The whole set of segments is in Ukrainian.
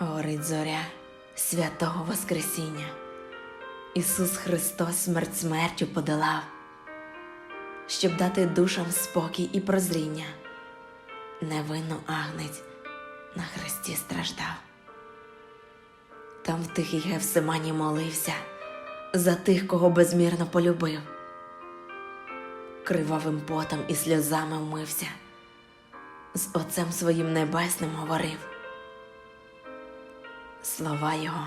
Горить зоря святого Воскресіння. Ісус Христос смерть смертю подолав, щоб дати душам спокій і прозріння. Невинно агнець на хресті страждав. Там в тихій Гевсимані молився за тих, кого безмірно полюбив. Кривавим потом і сльозами вмився, з Отцем своїм небесним говорив. Слова його,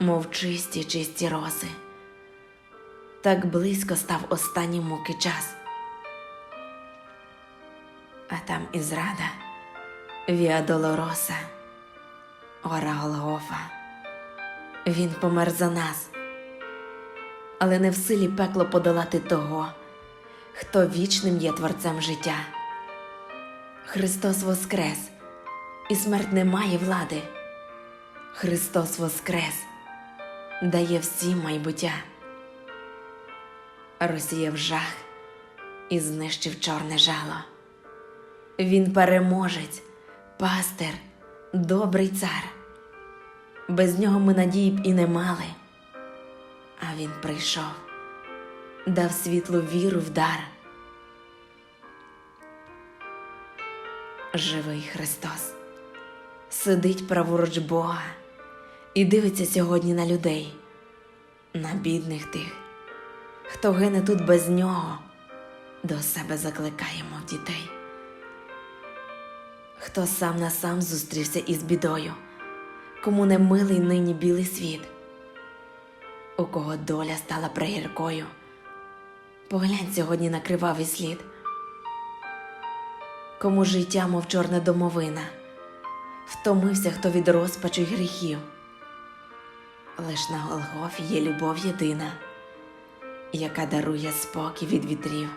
мов чисті, чисті роси. Так близько став останній муки час. А там і зрада, Віа Долороса, гора Голгофа. Він помер за нас, але не в силі пекло подолати того, хто вічним є творцем життя. Христос Воскрес, і смерть не має влади. Христос Воскрес дає всім майбуття, розсіяв жах і знищив чорне жало. Він переможець, пастир, добрий цар. Без нього ми надії б і не мали. А він прийшов, дав світлу віру в дар. Живий Христос сидить праворуч Бога і дивиться сьогодні на людей, на бідних тих, хто гине тут без нього, до себе закликаємо дітей, хто сам на сам зустрівся із бідою, кому не милий нині білий світ, у кого доля стала пригіркою, поглянь сьогодні на кривавий слід, кому життя, мов чорна домовина втомився хто від розпачу й гріхів. Лиш на Голгофі є любов єдина, яка дарує спокій від вітрів.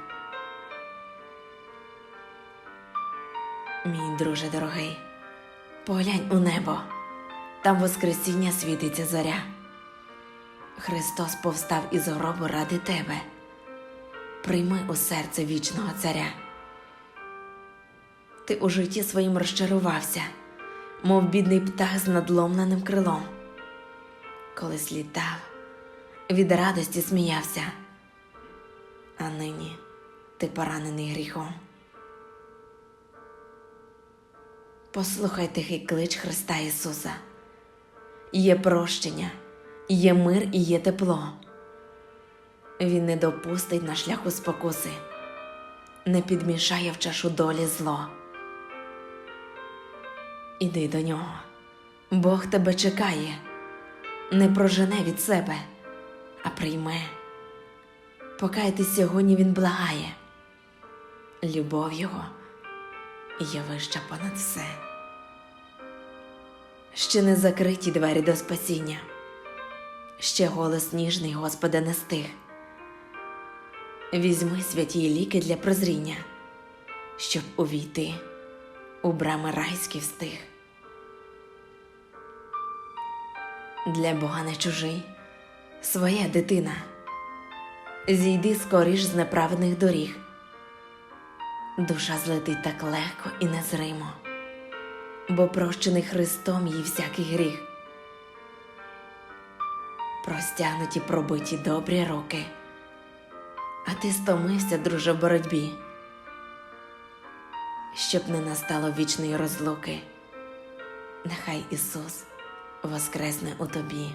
Мій друже дорогий, поглянь у небо, там Воскресіння світиться зоря. Христос повстав із гробу ради тебе. Прийми у серце вічного царя. Ти у житті своїм розчарувався мов бідний птах з надломленим крилом. Колись літав, від радості сміявся, а нині ти поранений гріхом. Послухай тихий клич Христа Ісуса. Є прощення, є мир і є тепло. Він не допустить на шляху спокуси, не підмішає в чашу долі зло. Іди до нього, Бог тебе чекає, не прожене від себе, а прийме. Покаятись сьогодні він благає, любов його є вища понад все. Ще не закриті двері до спасіння, ще голос ніжний Господа не стих. Візьми святі ліки для прозріння, щоб увійти у брами райські встиг. Для Бога не чужий, своя дитина. Зійди скоріш з неправедних доріг. Душа злетить так легко і незримо, бо прощений Христом їй всякий гріх. Простягнуті пробиті добрі руки, а ти стомився, друже, в боротьбі щоб не настало вічної розлуки. Нехай Ісус воскресне у тобі.